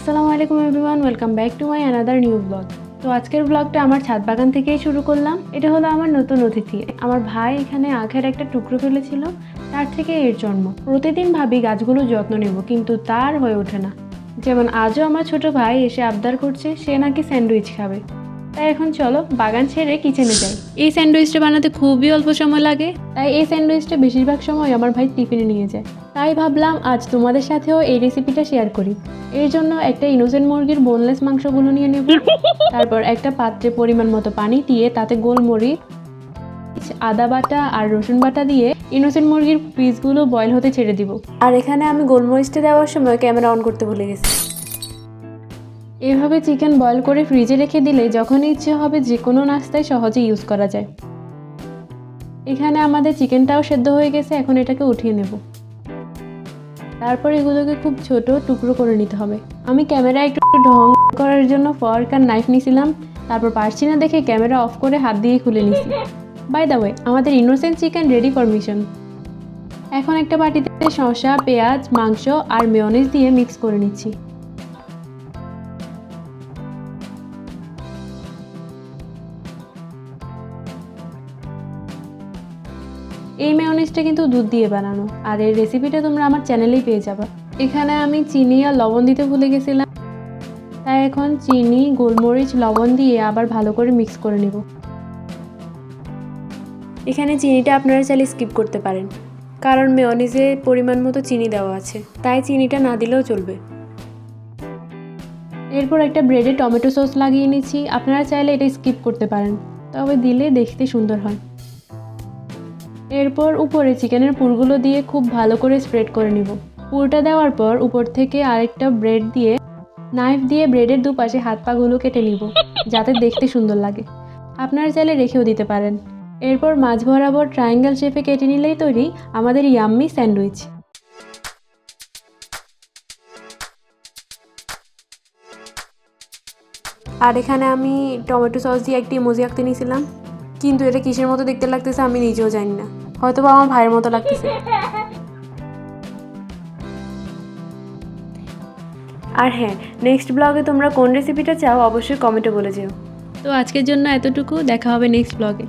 আসসালামু আলাইকুম everyone welcome back to my another new vlog তো আজকের ব্লগটা আমার ছাদ বাগান থেকেই শুরু করলাম। এটা হলো আমার নতুন অতিথি। আমার ভাই এখানে আখের একটা টুকরো ফেলেছিল তার থেকে এর জন্ম। প্রতিদিন ভাবি গাছগুলো যত্ন নেব, কিন্তু তার হয়ে ওঠে না। যেমন আজও আমার ছোট ভাই এসে আবদার করছে, সে নাকি স্যান্ডউইচ খাবে। তাই এখন চলো বাগান ছেড়ে কিচেনে যাই। এই স্যান্ডউইচটা বানাতে খুবই অল্প সময় লাগে। তাই এই স্যান্ডউইচটা বেশিরভাগ সময় আমার ভাই টিফিনে নিয়ে যায়। তাই ভাবলাম আজ তোমাদের সাথেও এই রেসিপিটা শেয়ার করি। এর জন্য একটা ইনোসেন্ট মুরগির বোনলেস মাংসগুলো নিয়ে নেব। তারপর একটা পাত্রে পরিমাণ মতো পানি দিয়ে তাতে গোলমরিচ আদা বাটা আর রসুন বাটা দিয়ে ইনোসেন্ট মুরগির পিসগুলো বয়েল হতে ছেড়ে দিব। আর এখানে আমি গোলমরিচটা দেওয়ার সময় ক্যামেরা অন করতে ভুলে গেছি। এভাবে চিকেন বয়েল করে ফ্রিজে রেখে দিলে যখন ইচ্ছে হবে যে কোনো নাস্তায় সহজে ইউজ করা যায়। এখানে আমাদের চিকেনটাও সেদ্ধ হয়ে গেছে, এখন এটাকে উঠিয়ে নেব। তারপর এগুলোকে খুব ছোট টুকরো করে নিতে হবে। আমি ক্যামেরা একটু ঢং করার জন্য ফর্ক আর নাইফ নিয়েছিলাম তারপর পারছি না দেখে ক্যামেরা অফ করে হাত দিয়ে খুলে নিছি। বাই দ্য ওয়ে আমাদের innocent chicken ready for mission এখন একটা বাটিতে শসা, পেঁয়াজ, মাংস আর মেয়নিজ দিয়ে মিক্স করে নিচ্ছি। এই মেয়নিজটা কিন্তু দুধ দিয়ে বানানো। আর এই রেসিপিটা তোমরা আমার চ্যানেলেই পেয়ে যাবে। এখানে আমি চিনি আর লবণ দিতে ভুলে গেছিলাম। তাই এখন চিনি, গোলমরিচ, লবণ দিয়ে আবার ভালো করে মিক্স করে নেব। এখানে চিনিটা আপনারা চাইলে স্কিপ করতে পারেন। কারণ মেয়নিজে পরিমাণ মতো চিনি দেওয়া আছে। তাই চিনিটা না দিলেও চলবে। এরপর একটা ব্রেডে টমেটো সস লাগিয়ে নিচ্ছি। আপনারা চাইলে এটা স্কিপ করতে পারেন। তবে দিলে দেখতে সুন্দর হয়। এরপর উপরে চিকেনের পুরগুলো দিয়ে খুব ভালো করে স্প্রেড করে নিব। পুরটা দেওয়ার পর উপর থেকে আরেকটা ব্রেড দিয়ে নাইফ দিয়ে ব্রেডের দুপাশে হাত পাগুলো কেটে নিব, যাতে দেখতে সুন্দর লাগে। আপনার চাইলে রেখেও দিতে পারেন। এরপর মাঝ বরাবর ট্রায়াঙ্গেল শেপে কেটে নিলেই তৈরি আমাদের ইয়াম্মি স্যান্ডউইচ। আর এখানে আমি টমেটো সস দিয়ে একটি ইমোজি আঁকতে নিয়েছিলাম। কিন্তু এটা কিসের মতো দেখতে লাগতেছে আমি নিজেও জানি না। হয়তো বা আমার ভাইয়ের মতো লাগতেছে। আর হ্যাঁ নেক্সট ব্লগে তোমরা কোন রেসিপিটা চাও অবশ্যই কমেন্টে বলে যেও। তো আজকের জন্য এতটুকু দেখা হবে নেক্সট ব্লগে